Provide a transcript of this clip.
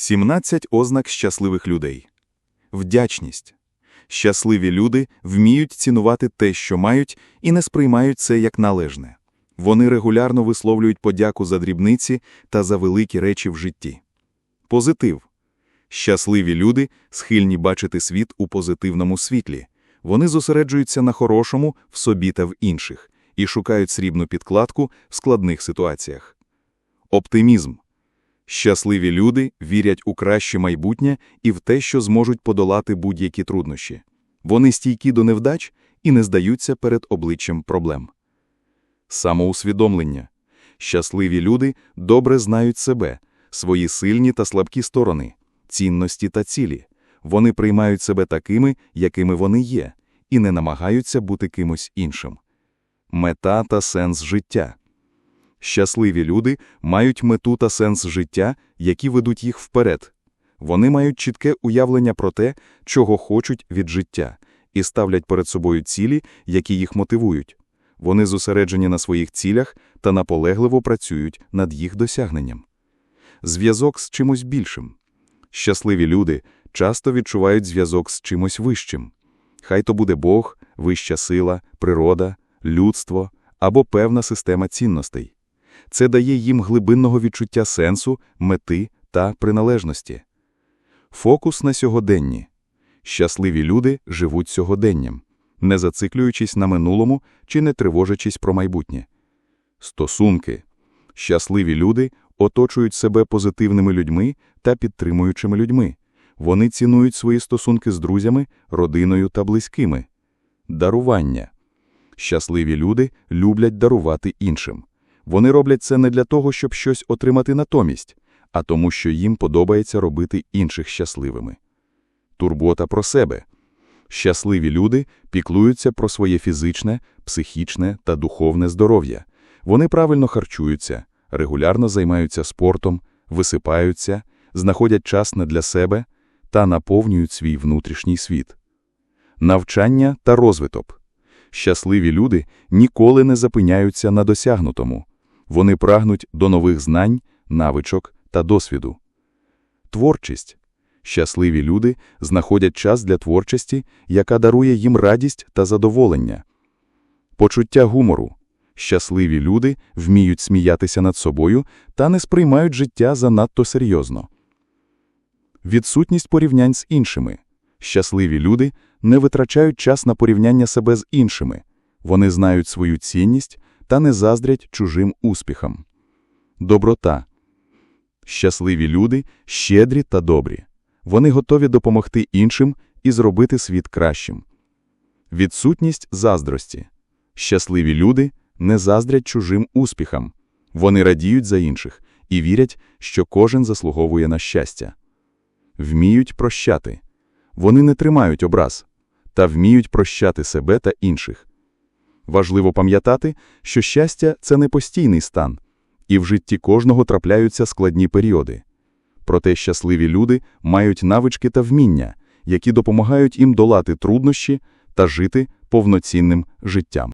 17 ознак щасливих людей. Вдячність. Щасливі люди вміють цінувати те, що мають, і не сприймають це як належне. Вони регулярно висловлюють подяку за дрібниці та за великі речі в житті. Позитив. Щасливі люди схильні бачити світ у позитивному світлі. Вони зосереджуються на хорошому в собі та в інших і шукають срібну підкладку в складних ситуаціях. Оптимізм. Щасливі люди вірять у краще майбутнє і в те, що зможуть подолати будь-які труднощі. Вони стійкі до невдач і не здаються перед обличчям проблем. Самоусвідомлення. Щасливі люди добре знають себе, свої сильні та слабкі сторони, цінності та цілі. Вони приймають себе такими, якими вони є, і не намагаються бути кимось іншим. Мета та сенс життя. Щасливі люди мають мету та сенс життя, які ведуть їх вперед. Вони мають чітке уявлення про те, чого хочуть від життя, і ставлять перед собою цілі, які їх мотивують. Вони зосереджені на своїх цілях та наполегливо працюють над їх досягненням. Зв'язок з чимось більшим. Щасливі люди часто відчувають зв'язок з чимось вищим. Хай то буде Бог, вища сила, природа, людство або певна система цінностей. Це дає їм глибинного відчуття сенсу, мети та приналежності. Фокус на сьогоденні. Щасливі люди живуть сьогоденням, не зациклюючись на минулому чи не тривожачись про майбутнє. Стосунки. Щасливі люди оточують себе позитивними людьми та підтримуючими людьми. Вони цінують свої стосунки з друзями, родиною та близькими. Дарування. Щасливі люди люблять дарувати іншим. Вони роблять це не для того, щоб щось отримати натомість, а тому, що їм подобається робити інших щасливими. Турбота про себе. Щасливі люди піклуються про своє фізичне, психічне та духовне здоров'я. Вони правильно харчуються, регулярно займаються спортом, висипаються, знаходять час не для себе та наповнюють свій внутрішній світ. Навчання та розвиток. Щасливі люди ніколи не запиняються на досягнутому. Вони прагнуть до нових знань, навичок та досвіду. Творчість. Щасливі люди знаходять час для творчості, яка дарує їм радість та задоволення. Почуття гумору. Щасливі люди вміють сміятися над собою та не сприймають життя занадто серйозно. Відсутність порівнянь з іншими. Щасливі люди не витрачають час на порівняння себе з іншими. Вони знають свою цінність та не заздрять чужим успіхам. Доброта. Щасливі люди щедрі та добрі. Вони готові допомогти іншим і зробити світ кращим. Відсутність заздрості. Щасливі люди не заздрять чужим успіхам. Вони радіють за інших і вірять, що кожен заслуговує на щастя. Вміють прощати. Вони не тримають образ та вміють прощати себе та інших. Важливо пам'ятати, що щастя це не постійний стан, і в житті кожного трапляються складні періоди. Проте щасливі люди мають навички та вміння, які допомагають їм долати труднощі та жити повноцінним життям.